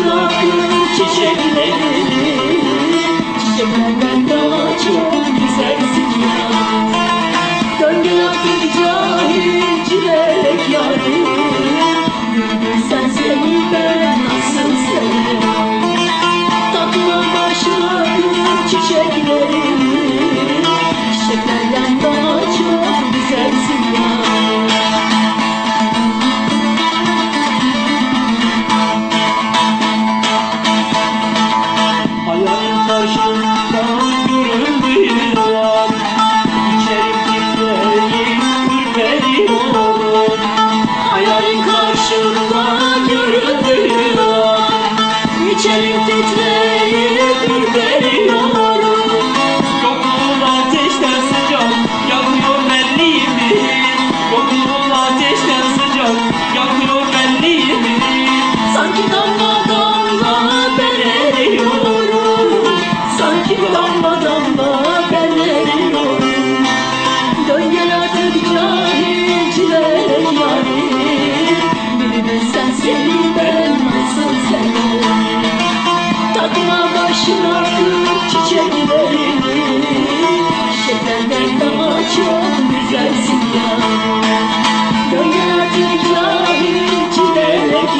Gül çiçeklerini Çiçeklerden daha çok güzelsin ya. Dön gel artık cahil çilemek yarim Gülüm sen seni ben nasıl sevmem Takma başına gül çiçeklerini İçerim titreyip ürperiyorum Yokluğun ateşten sıcak yakıyor benliğimi Yokluğun ateşten sıcak yakıyor benliğimi Sanki damla çok güzelsin ya Dönerdik yarın giderek